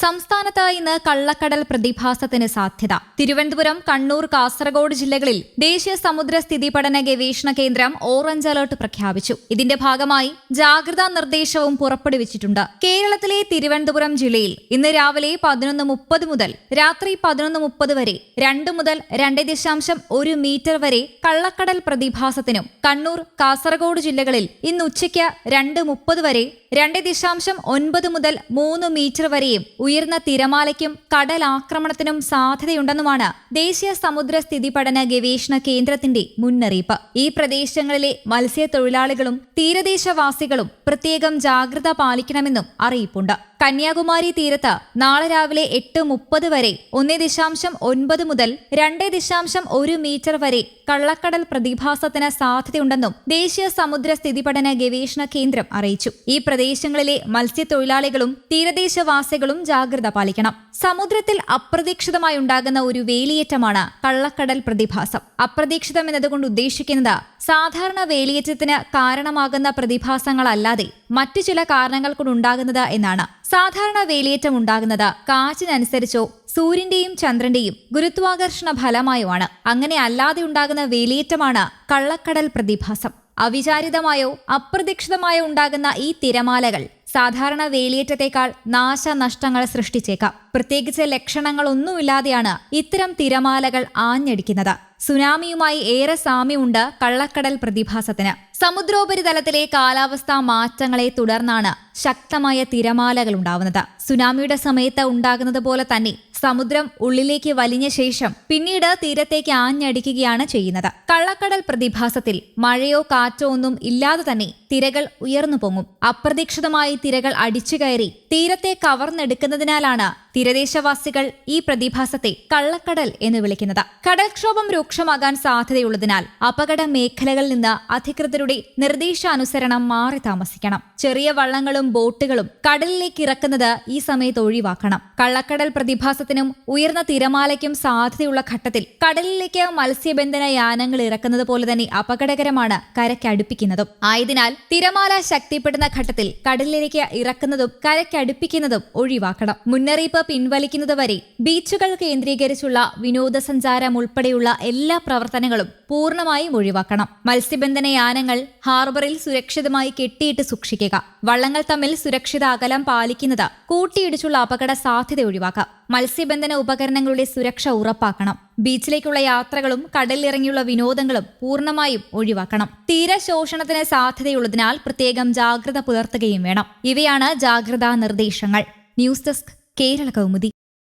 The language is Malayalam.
സംസ്ഥാനത്ത് ഇന്ന് കള്ളക്കടൽ പ്രതിഭാസത്തിന് സാധ്യത. തിരുവനന്തപുരം കണ്ണൂർ കാസർഗോഡ് ജില്ലകളിൽ ദേശീയ സമുദ്ര സ്ഥിതി പഠന ഗവേഷണ കേന്ദ്രം ഓറഞ്ച് അലർട്ട് പ്രഖ്യാപിച്ചു. ഇതിന്റെ ഭാഗമായി ജാഗ്രതാ നിർദ്ദേശവും പുറപ്പെടുവിച്ചിട്ടുണ്ട്. കേരളത്തിലെ തിരുവനന്തപുരം ജില്ലയിൽ ഇന്ന് രാവിലെ പതിനൊന്ന് മുപ്പത് മുതൽ രാത്രി പതിനൊന്ന് മുപ്പത് വരെ രണ്ട് മുതൽ രണ്ട് ദശാംശം ഒരു മീറ്റർ വരെ കള്ളക്കടൽ പ്രതിഭാസത്തിനും കണ്ണൂർ കാസർഗോഡ് ജില്ലകളിൽ ഇന്ന് ഉച്ചയ്ക്ക് രണ്ട് മുപ്പത് വരെ രണ്ട് ദശാംശം ഒൻപത് മുതൽ മൂന്ന് മീറ്റർ വരെയും ഉയർന്ന തിരമാലയ്ക്കും കടൽ ആക്രമണത്തിനും സാധ്യതയുണ്ടെന്നുമാണ് ദേശീയ സമുദ്ര സ്ഥിതി പഠന ഗവേഷണ കേന്ദ്രത്തിന്റെ മുന്നറിയിപ്പ്. ഈ പ്രദേശങ്ങളിലെ മത്സ്യത്തൊഴിലാളികളും തീരദേശവാസികളും പ്രത്യേകം ജാഗ്രത പാലിക്കണമെന്നും അറിയിപ്പുണ്ട്. കന്യാകുമാരി തീരത്ത് നാളെ രാവിലെ എട്ട് മുപ്പത് വരെ ഒന്ന് ദശാംശം ഒൻപത് മുതൽ രണ്ട് ദശാംശം ഒരു മീറ്റർ വരെ കള്ളക്കടൽ പ്രതിഭാസത്തിന് സാധ്യതയുണ്ടെന്നും ദേശീയ സമുദ്ര സ്ഥിതി പഠന ഗവേഷണ കേന്ദ്രം അറിയിച്ചു. ഈ പ്രദേശങ്ങളിലെ മത്സ്യത്തൊഴിലാളികളും തീരദേശവാസികളും ജാഗ്രത പാലിക്കണം. സമുദ്രത്തിൽ അപ്രതീക്ഷിതമായി ഉണ്ടാകുന്ന ഒരു വേലിയേറ്റമാണ് കള്ളക്കടൽ പ്രതിഭാസം. അപ്രതീക്ഷിതം എന്നതുകൊണ്ട് ഉദ്ദേശിക്കുന്നത് സാധാരണ വേലിയേറ്റത്തിന് കാരണമാകുന്ന പ്രതിഭാസങ്ങളല്ലാതെ മറ്റു ചില കാരണങ്ങൾ കൊണ്ടുണ്ടാകുന്നത് എന്നാണ്. സാധാരണ വേലിയേറ്റം ഉണ്ടാകുന്നത് കാറ്റിനനുസരിച്ചോ സൂര്യന്റെയും ചന്ദ്രന്റെയും ഗുരുത്വാകർഷണ ഫലമായോ ആണ് അങ്ങനെ അല്ലാതെ ഉണ്ടാകുന്ന വേലിയേറ്റമാണ് കള്ളക്കടൽ പ്രതിഭാസം. അവിചാരിതമായോ അപ്രതീക്ഷിതമായോ ഉണ്ടാകുന്ന ഈ തിരമാലകൾ സാധാരണ വേലിയേറ്റത്തേക്കാൾ നാശനഷ്ടങ്ങൾ സൃഷ്ടിച്ചേക്കാം. പ്രത്യേകിച്ച് ലക്ഷണങ്ങളൊന്നുമില്ലാതെയാണ് ഇത്തരം തിരമാലകൾ ആഞ്ഞടിക്കുന്നത്. സുനാമിയുമായി ഏറെ സാമ്യമുണ്ട് കള്ളക്കടൽ പ്രതിഭാസത്തിന്. സമുദ്രോപരിതലത്തിലെ കാലാവസ്ഥാ മാറ്റങ്ങളെ തുടർന്നാണ് ശക്തമായ തിരമാലകൾ ഉണ്ടാവുന്നത്. സുനാമിയുടെ സമയത്ത് ഉണ്ടാകുന്നത് പോലെ തന്നെ സമുദ്രം ഉള്ളിലേക്ക് വലിഞ്ഞ ശേഷം പിന്നീട് തീരത്തേക്ക് ആഞ്ഞടിക്കുകയാണ് ചെയ്യുന്നത്. കള്ളക്കടൽ പ്രതിഭാസത്തിൽ മഴയോ കാറ്റോ ഒന്നും ഇല്ലാതെ തന്നെ തിരകൾ ഉയർന്നു പൊങ്ങും. അപ്രതീക്ഷിതമായി തിരകൾ അടിച്ചു കയറി തീരത്തെ കവർന്നെടുക്കുന്നതിനാലാണ് തീരദേശവാസികൾ ഈ പ്രതിഭാസത്തെ കള്ളക്കടൽ എന്ന് വിളിക്കുന്നത്. കടൽക്ഷോഭം രൂക്ഷമാകാൻ സാധ്യതയുള്ളതിനാൽ അപകട മേഖലകളിൽ നിന്ന് അധികൃതരുടെ നിർദ്ദേശാനുസരണം മാറി താമസിക്കണം. ചെറിയ വള്ളങ്ങളും ബോട്ടുകളും കടലിലേക്ക് ഇറക്കുന്നത് ഈ സമയത്ത് ഒഴിവാക്കണം. കള്ളക്കടൽ പ്രതിഭാസത്തിനും ഉയർന്ന തിരമാലയ്ക്കും സാധ്യതയുള്ള ഘട്ടത്തിൽ കടലിലേക്ക് മത്സ്യബന്ധന യാനങ്ങൾ ഇറക്കുന്നത് പോലെ തന്നെ അപകടകരമാണ് കരയ്ക്കടുപ്പിക്കുന്നതും ആയതിനാൽ തിരമാല ശക്തിപ്പെടുന്ന ഘട്ടത്തിൽ കടലിലേക്ക് ഇറക്കുന്നതും കരയ്ക്കടുപ്പിക്കുന്നതും ഒഴിവാക്കണം. മുന്നറിയിപ്പ് പിൻവലിക്കുന്നതുവരെ ബീച്ചുകൾ കേന്ദ്രീകരിച്ചുള്ള വിനോദസഞ്ചാരം ഉൾപ്പെടെയുള്ള എല്ലാ പ്രവർത്തനങ്ങളും പൂർണമായും ഒഴിവാക്കണം. മത്സ്യബന്ധന യാനങ്ങൾ ഹാർബറിൽ സുരക്ഷിതമായി കെട്ടിയിട്ട് സൂക്ഷിക്കുക. വള്ളങ്ങൾ തമ്മിൽ സുരക്ഷിത അകലം പാലിക്കുന്നത് കൂട്ടിയിടിച്ചുള്ള അപകട സാധ്യത ഒഴിവാക്കാം. മത്സ്യബന്ധന ഉപകരണങ്ങളുടെ സുരക്ഷ ഉറപ്പാക്കണം. ബീച്ചിലേക്കുള്ള യാത്രകളും കടലിലിറങ്ങിയുള്ള വിനോദങ്ങളും പൂർണമായും ഒഴിവാക്കണം. തീരശോഷണത്തിന് സാധ്യതയുള്ളതിനാൽ പ്രത്യേകം ജാഗ്രത പുലർത്തുകയും വേണം. ഇവയാണ് ജാഗ്രതാ നിർദ്ദേശങ്ങൾ. News desk Kerala Kaumudi.